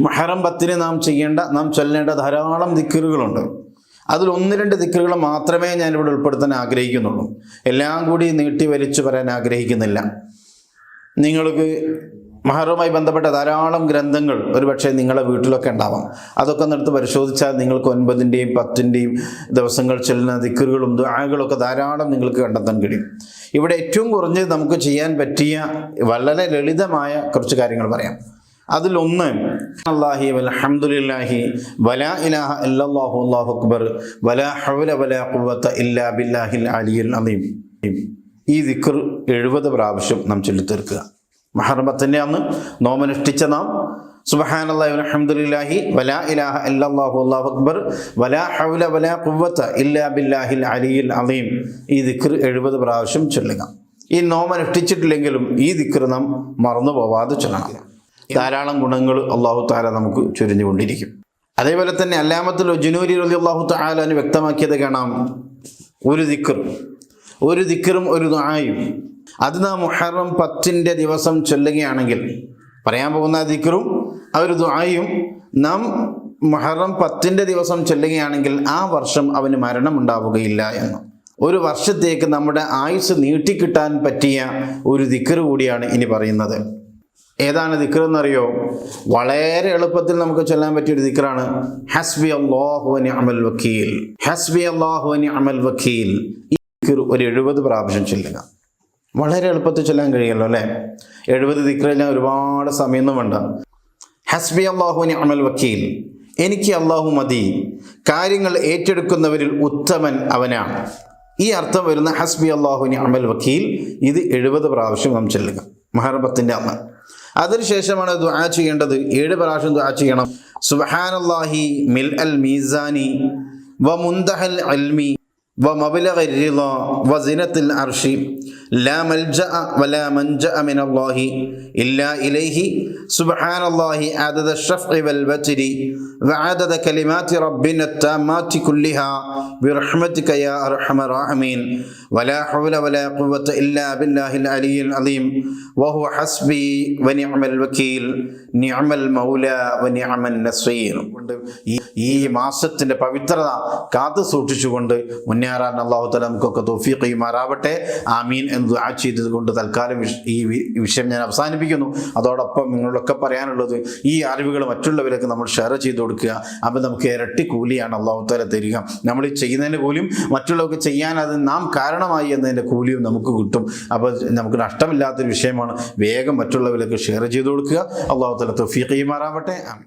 മഹറം പത്തിന് നാം ചെയ്യേണ്ട നാം ചൊല്ലേണ്ട ധാരാളം ദിക്കറുകളുണ്ട് അതിൽ ഒന്ന് രണ്ട് ദിക്കറുകൾ മാത്രമേ ഞാൻ ഇവിടെ ഉൾപ്പെടുത്താൻ ആഗ്രഹിക്കുന്നുള്ളൂ. എല്ലാം കൂടി നീട്ടി വലിച്ചു പറയാൻ ആഗ്രഹിക്കുന്നില്ല. നിങ്ങൾക്ക് മഹറുമായി ബന്ധപ്പെട്ട ധാരാളം ഗ്രന്ഥങ്ങൾ ഒരുപക്ഷെ നിങ്ങളുടെ വീട്ടിലൊക്കെ ഉണ്ടാവാം. അതൊക്കെ ഒന്നെടുത്ത് പരിശോധിച്ചാൽ നിങ്ങൾക്ക് ഒൻപതിന്റെയും പത്തിന്റെയും ദിവസങ്ങൾ ചെല്ലുന്ന ദിക്കറുകളും ദുആകളൊക്കെ ധാരാളം നിങ്ങൾക്ക് കണ്ടെത്താൻ കഴിയും. ഇവിടെ ഏറ്റവും കുറഞ്ഞ് നമുക്ക് ചെയ്യാൻ പറ്റിയ വളരെ ലളിതമായ കുറച്ച് കാര്യങ്ങൾ പറയാം. അതിലൊന്ന് അള്ളാഹി അലഹമുല്ലാഹി വലാ ഇലാഹ ഇല്ലല്ലാഹു അല്ലാഹു അക്ബർ വലാ ഹൗല വലാ ഖുവത ഇല്ലാ ബില്ലാഹിൽ അലിയുൽ അലീം. ഈ ദിക്കർ എഴുപത് പ്രാവശ്യം നാം ചൊല്ലിത്തീർക്കുക. മഹർമത്തിന്റെ അന്ന് നോമനുഷ്ഠിച്ച നാം. സുബഹാനല്ലാഹി വൽഹംദുലില്ലാഹി വലാ ഇലാഹ ഇല്ലല്ലാഹു അല്ലാഹു അക്ബർ. വലാ ഹൗല വലാ ഖുവത ഇല്ലാ ബില്ലാഹിൽ അലിയിൽ അലീം. ഈ ദിക്ർ എഴുപത് പ്രാവശ്യം ചൊല്ലുക. ഈ നോമനുഷ്ഠിച്ചിട്ടില്ലെങ്കിലും ഈ ദിക്ർ നാം മറന്നു പോവാതെ ചൊല്ലണം. ധാരാളം ഗുണങ്ങൾ അള്ളാഹു താല നമുക്ക് ചൊരിഞ്ഞുകൊണ്ടിരിക്കും. അതേപോലെ തന്നെ അല്ലാമത്തിൽ ജുനൂരി അലി അള്ളാഹു താലാന് വ്യക്തമാക്കിയത് കാണാം. ഒരു ദിക്കർ ഒരു ദിക്കറും ഒരു ദുആയും. അത് നാം മുഹറം പത്തിന്റെ ദിവസം ചൊല്ലുകയാണെങ്കിൽ പറയാൻ പോകുന്ന ദിക്കറും ആ ഒരു ദുആയും നാം മുഹറം പത്തിന്റെ ദിവസം ചൊല്ലുകയാണെങ്കിൽ ആ വർഷം അവന് മരണം ഉണ്ടാവുകയില്ല എന്ന്. ഒരു വർഷത്തേക്ക് നമ്മുടെ ആയുസ് നീട്ടിക്കിട്ടാൻ പറ്റിയ ഒരു ദിക്റ് കൂടിയാണ് ഇനി പറയുന്നത്. ഏതാണ് ദിക്റ് എന്നറിയോ? വളരെ എളുപ്പത്തിൽ നമുക്ക് ചൊല്ലാൻ പറ്റിയ ഒരു ദിക്റാണ് ഹസ്ബി അള്ളാഹു അമൽ വക്കീൽ. ഹസ്ബി അള്ളാഹു അമൽ വക്കീൽ. ഈ ദിക്റ് ഒരു എഴുപത് പ്രാവശ്യം ചൊല്ലുക. വളരെ എളുപ്പത്തിൽ ചൊല്ലാൻ കഴിയുമല്ലോ അല്ലേ? എഴുപത് ദിക്റെല്ലാം ഒരുപാട് സമയമൊന്നും വേണ്ട ഹസ്ബി അള്ളാഹു അമൽ വക്കീൽ. എനിക്ക് അള്ളാഹു മതി. കാര്യങ്ങൾ ഏറ്റെടുക്കുന്നവരിൽ ഉത്തമൻ അവനാണ്. ഈ അർത്ഥം വരുന്ന ഹസ്ബി അള്ളാഹു അമൽ വക്കീൽ ഇത് എഴുപത് പ്രാവശ്യം നാം ചെല്ലുക. മഹറബത്തിന്റെ അമ്മ അതിനുശേഷമാണ് ദുആ ചെയ്യേണ്ടത്. ഏഴ് പ്രാവശ്യം ദുആ ചെയ്യണം. സുബ്ഹാനല്ലാഹി മിൽ അൽ മീസാനി വ മുന്തഹൽ അൽമി വ മബ്ലഗ الرضا وزنة العرش لا ملجأ ولا منجأ من الله إلا إليه سبحان الله عدد الشفع والبتر وعدد كلمات ربنا التامات كلها برحمتك يا أرحم الراحمين ولا حول ولا قوة إلا بالله العلي العظيم وهو حسبي ونعم الوكيل نعم المولى ونعم النصير ഈ- ഈ മാസത്തിന്റെ പവിത്രത കാത്തു സൂക്ഷിച്ചുകൊണ്ട് മുന്നേറാൻ അള്ളാഹു തല നമുക്കൊക്കെ തോഫീഖ് ചെയ്യുമാറാവട്ടെ. ആമീൻ എന്ന് ദുആ ചെയ്തത് കൊണ്ട് തൽക്കാലം ഈ വിഷയം ഞാൻ അവസാനിപ്പിക്കുന്നു. അതോടൊപ്പം നിങ്ങളൊക്കെ പറയാനുള്ളത് ഈ അറിവുകൾ മറ്റുള്ളവരൊക്കെ നമ്മൾ ഷെയർ ചെയ്ത് കൊടുക്കുക. അപ്പം നമുക്ക് ഇരട്ടി കൂലിയാണ് അള്ളാഹു തല തരിക. നമ്മൾ ചെയ്യുന്നതിന് കൂലിയും മറ്റുള്ളവർക്ക് ചെയ്യാൻ അത് നാം കാരണമായി എന്നതിന്റെ കൂലിയും നമുക്ക് കിട്ടും. അപ്പോൾ നമുക്ക് നഷ്ടമില്ലാത്തൊരു വിഷയമാണ്. വേഗം മറ്റുള്ളവരൊക്കെ ഷെയർ ചെയ്ത് കൊടുക്കുക. അള്ളാഹു തല തൊഫീഖ് ചെയ്യുമാറാവട്ടെ. ആമീൻ.